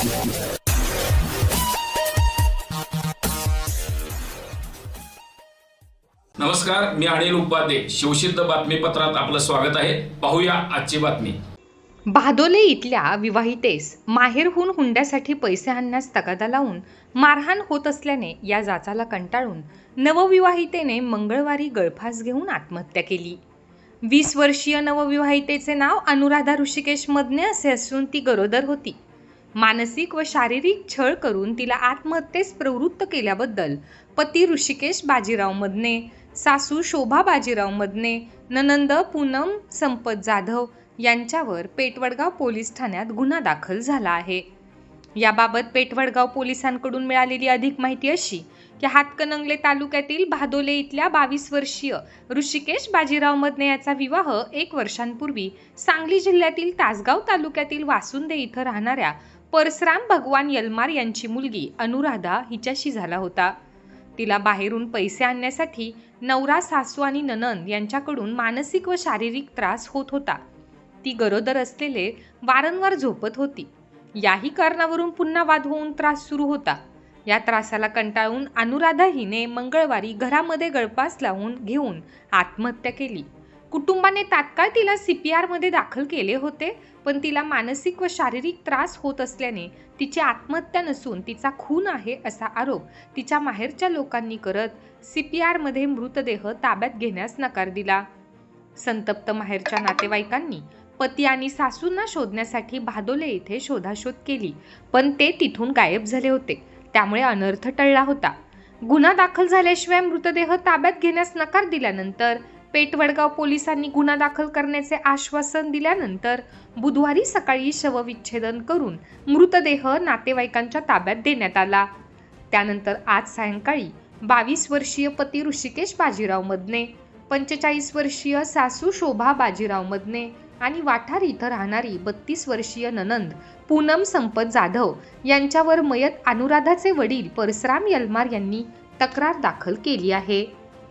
नमस्कार मी अनिल उपाध्ये. शिवसिद्ध बातमीपत्रात आपलं स्वागत आहे. पाहूया आजची बातमी. भादोले इथल्या विवाहितेस माहेरहून हुंड्यासाठी पैसे आणण्यास तगादा लावून मारहाण होत असल्याने या जाचाला कंटाळून नवविवाहितेने मंगळवारी गळफास घेऊन आत्महत्या केली. वीस वर्षीय नवविवाहितेचे नाव अनुराधा ऋषिकेश मदने असे असून ती गरोदर होती. मानसिक व शारीरिक छळ करून तिला आत्महत्येस प्रवृत्त केल्याबद्दल पती ऋषिकेश बाजीराव मदने सासू शोभा बाजीराव मदने ननंद पूनम संपत जाधव यांच्यावर पेटवडगाव पोलीस ठाण्यात गुन्हा दाखल झाला आहे. याबाबत पेटवडगाव पोलिसांकडून मिळालेली अधिक माहिती अशी की हातकणंगले तालुक्यातील भादोले इथल्या बावीस वर्षीय ऋषिकेश बाजीराव मदने याचा विवाह एक वर्षांपूर्वी सांगली जिल्ह्यातील तासगाव तालुक्यातील वासुंदे इथं राहणाऱ्या परसराम भगवान यलमार यांची मुलगी अनुराधा हिच्याशी झाला होता. तिला बाहेरून पैसे आणण्यासाठी नवरा सासू आणि ननंद यांच्याकडून मानसिक व शारीरिक त्रास होत होता. ती गरोदर असलेले वारंवार झोपत होती. याही कारणावरून पुन्हा वाद होऊन त्रास सुरू होता. या त्रासाला कंटाळून अनुराधा हिने मंगळवारी घरामध्ये गळपास लावून घेऊन आत्महत्या केली. कुटुंबाने तात्काळ तिला सी पी आरमध्ये दाखल केले होते पण तिला मानसिक व शारीरिक त्रास होत असल्याने तिची आत्महत्या नसून तिचा खून आहे असा आरोप तिच्या माहेरच्या लोकांनी करत सी पी आरमध्ये मृतदेह ताब्यात घेण्यास नकार दिला. संतप्त माहेरच्या नातेवाईकांनी पती आणि सासूंना शोधण्यासाठी भादोले इथे शोधाशोध केली पण ते तिथून गायब झाले होते. त्यामुळे अनर्थ टळला होता. गुन्हा दाखल झाल्याशिवाय मृतदेह ताब्यात घेण्यास नकार दिल्यानंतर पेटवडगाव पोलिसांनी गुन्हा दाखल करण्याचे आश्वासन दिल्यानंतर बुधवारी सकाळी शवविच्छेदन करून मृतदेह नातेवाईकांच्या ताब्यात देण्यात आला. त्यानंतर आज सायंकाळी बावीस वर्षीय पती ऋषिकेश बाजीराव मदने पंचेचाळीस वर्षीय सासू शोभा बाजीराव मदने आणि वाठार इथं राहणारी बत्तीस वर्षीय ननंद पूनम संपत जाधव यांच्यावर मयत अनुराधाचे वडील परसराम यलमार यांनी तक्रार दाखल केली आहे.